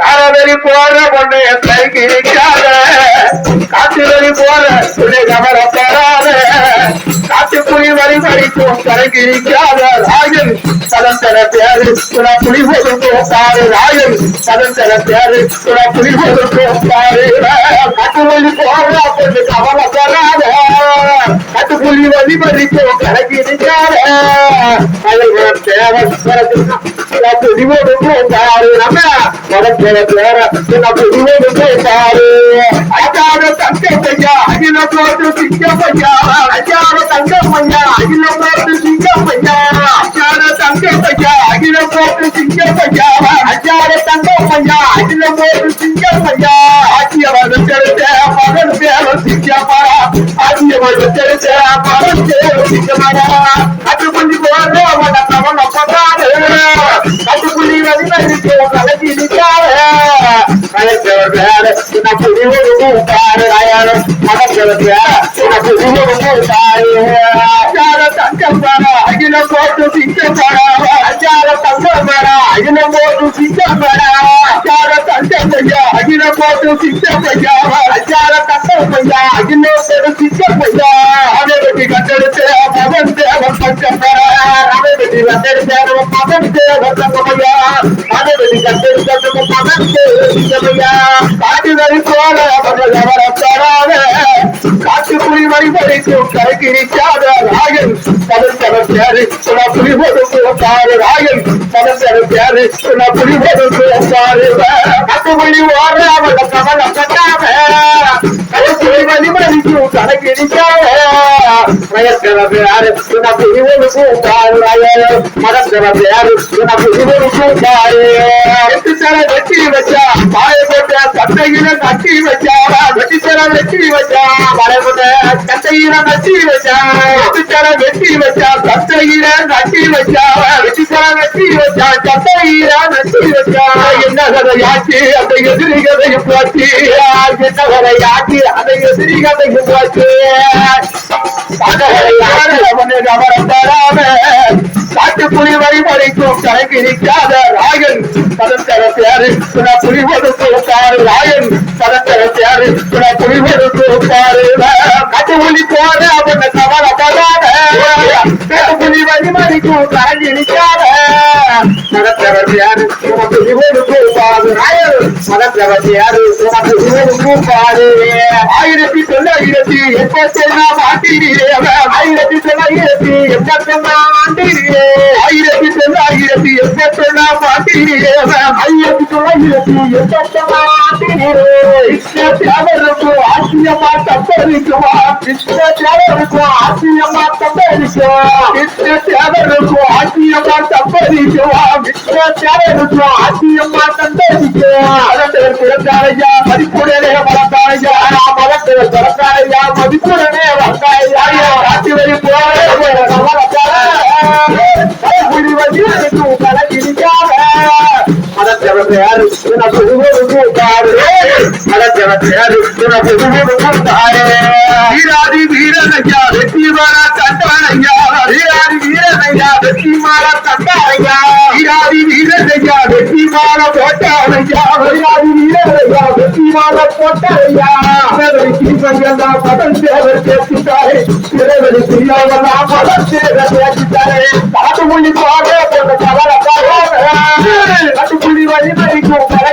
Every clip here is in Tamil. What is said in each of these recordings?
காரவெளி போற பொண்ணு கைக்கு நிற்காத காட்டு வெளி போற துணை கவலைப்படாத காட்டு புலி வரி படிக்கும் கரைக்கு நிற்காத ராயன் சதன் பேரு துணை புலி போதும் பாரு. ராயன் சதன் பேரு துணை புலி போதும் பாரு. காட்டு வெளி போற பொண்ணு கவலைப்படாத காட்டு புலி வரி படிக்கும் கரைக்கு நிற்காத தலைவர் தேவை புலிவோடு நம்ம வடக்கிழ பேர புலிவோடு பாரு அஜார தங்கப்பையா அகில போட்டு சிங்கப்பையா அஜார தங்கப்பையா அகில போட்டு சிங்கப்பையா அஜார தங்கப்பையா அகில போட்டு சிங்கப்பையா அஜார தங்கப்பையா அகில போட்டு சிங்கப்பையா ஆட்சியவர் தெரிஞ்ச மகன் பேர சிங்கப்பா ஆட்சியவர் தெரிஞ்ச மகன் பேர சிங்கப்பா கட்டுப்பள்ளி போற அவன கலைச்சவர் வேற நான் புரிவது பாரு அயாரம் மகச்சவர் வேற நான் புரிவது பாரு அச்சார தங்கம் வர அகில போட்டு சிங்கம் வர அச்சார தங்கம் வர அகில போட்டு சிங்கம் வர அச்சார தங்கம் ஐயா அகில போட்டு சிங்கம் ஐயா அச்சார தங்கம் ஐயா அகில போட்டு சிங்கம் ஐயா அதை வெட்டி கட்டெடுத்து மகன் தேவன் பஞ்சம் வர அதை வெட்டி கட்டெடுத்து மகன் தேவன் தங்கமையா அதை வெட்டி கட்டெடுத்து போல அவர்கள் அவரை பெறாத காட்டு புலி வரி ராயன் பதத்தர பேரு புலி கொடுக்கு ராயன் பதத்தர பேரு புலி கொடுக்கு பாரு காட்டு புலி கமல வரைக்கும் கரைக்கு நிற்காத மயத்தர பேரு சுனா புலி கொடுக்கு பாரு ராயன் மதத்தர பேரு சுனா புலி கொடுக்கு பாரு எட்டு தர வெட்டி வச்சா பாய போட்ட கட்டையில கட்டி வச்சா வெட்டி தர வெட்டி வச்சா பாய போட்ட கட்டையில கட்டி வச்சா வெட்டி தர வெட்டி வச்சா கட்டையில கட்டி வச்சா வெட்டி தர வெட்டி வச்சா கட்டையில கட்டி வச்சா என்ன கதை யாச்சி அந்த எதிரி கதையும் போச்சு என்ன கதை யாச்சி அந்த எதிரி கதையும் போச்சு காட்டு புலி வழி நிற்காத ராயன் பதத்தர பேரு துண புலி ராயன் பதத்தர பேரு துண புலி கொடுத்து போற அவன கவலைப்படாத புலி வழி வரைக்கும் நிற்காத பதத்தர பேரு துண புலி ராயன் பதத்தர பேரு துண புலி ஆயிரத்தி தொள்ளாயிரத்தி எண்பத்தி ஆண்டிலே ஆயிரத்தி தொள்ளாயிரத்தி எண்பத்தி ஆண்டிலே ஆயிரத்தி தொள்ளாயிரத்தி எண்பத்தி ஆண்டிலே ஆயிரத்தி தொள்ளாயிரத்தி எண்பத்தி ஆண்டிலே ஆசியமா தப்பரிக்குமா. கிருஷ்ண ஆசியமா தப்பரிக்குமா. ஆசியமா தப்பரிக்குமா. ஆசியமா அதற்கு பிறந்தாரையா வீராதி வீரனையா வெற்றி மாற கண்டானையா வீராதி வீரனையா வெற்றி மாற கண்டானையா வீராதி வீரனையா வெற்றி மாற போட்டானையா வீராதி வீரனையா வெற்றி மாற போட்டானையா பதம் தேவர் கேட்டுட்டாரே திரைவெளி புரியாமலா பதம் தேவர் கேட்டுட்டாரே காட்டுமொழி பாட போட்ட கவலை கட்டுக்குழி வழிமறிக்கும் கரை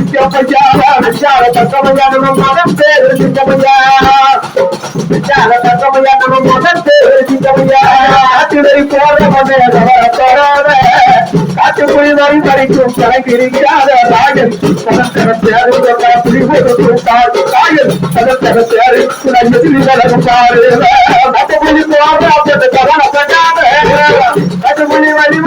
குட்டமாரையா குட்டமல்லி வீரரையா தங்கமையா மகன் தேவ சிங்கமையா விசார தங்கமையா நம்ம மகன் பேரு சிங்கமையா விசார தங்கமையா நம்ம மகன் பேரு சிங்கமையா காட்டுடை போற மகன் தவற காட்டு புலி வரி வரைக்கும் கணக்கிருக்காத ராயன் பதத்தரத்தை அறிவுறுத்த புலி கொடுக்கும் காட்டு ராயன் பதத்தரத்தை அறிவுறுத்த எதிரி வளரும் பாரு காட்டு புலி போற அப்படி கவலைப்படாத காட்டு புலி வரி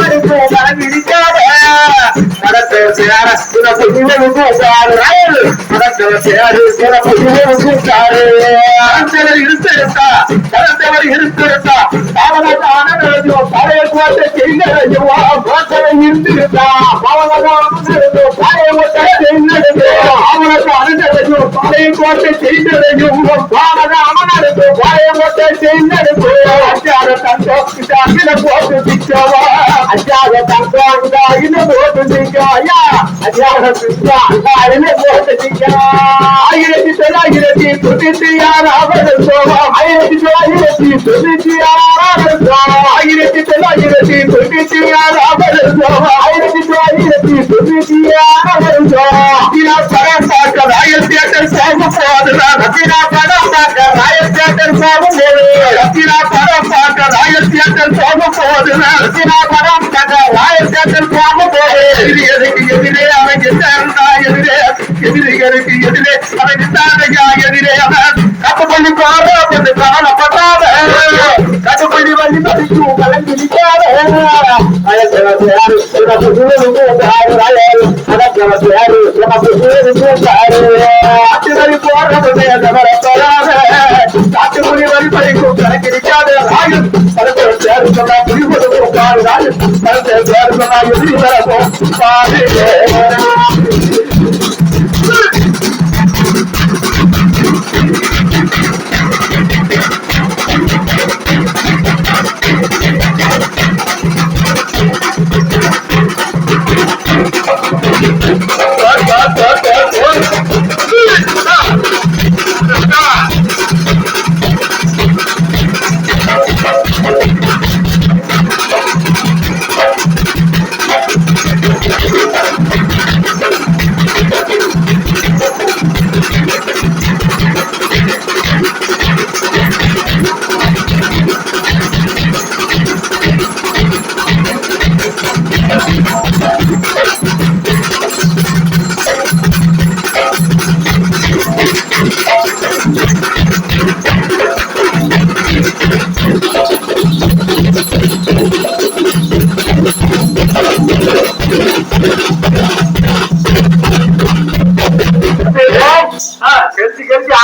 கூட்டாரு கரத்தவர் இருந்திருந்தா கரத்தவர் இருந்திருந்தா பாவனத்தான பழைய கோட்டை செய்ததையும் கோட்டை இருந்திருந்தா பாவனத்தான பழைய கோட்டை செய்ததையும் அவனுக்கு அனுந்ததையும் பழைய கோட்டை செய்ததையும் பாவன அமனருக்கு பழைய கோட்டை செய்ததையும் போட்டு திக்கவா அச்சார தந்தம் இதாகில போட்டு திக்கவாயா அச்சார தந்தம் இதாகில போட்டு திக்கவா ஆயிரத்தி தொள்ளாயிரத்தி தொண்ணூத்தி ஆறாவது சோகம் ஆயிரத்தி தொள்ளாயிரத்தி தொண்ணூத்தி ஆறாவது சோகம் ஆயிரத்தி தொள்ளாயிரத்தி தொண்ணூத்தி ஆறாவது சோகம் ஆயிரத்தி தொள்ளாயிரத்தி தொண்ணூத்தி ஆறாவது சோகம் ரத்தினா ராயல் தியேட்டர் போகும் ராயல் தியேட்டர் போகும் போது ரத்தினா படம் பார்க்க ராயல் தியேட்டர் போகும் போது எதிரிகளுக்கு எதிரே அவன் இருந்தா எதிரே எதிரிகளுக்கு எதிரே அவன் இருந்தாதையா எதிரே அவன் கப்பு பண்ணி பாரு கொஞ்சம் கவலைப்பட்டாத கப்பு பண்ணி வந்து மதிக்கும் கலந்து நிற்காத காட்டுமணி போறது காட்டுமணி கணக்கிடிக்காத ராயன் பலத்தை சொன்னா புரிவது காடு ராயன் பலத்தை சேரு சொன்னா எதிரி பாரு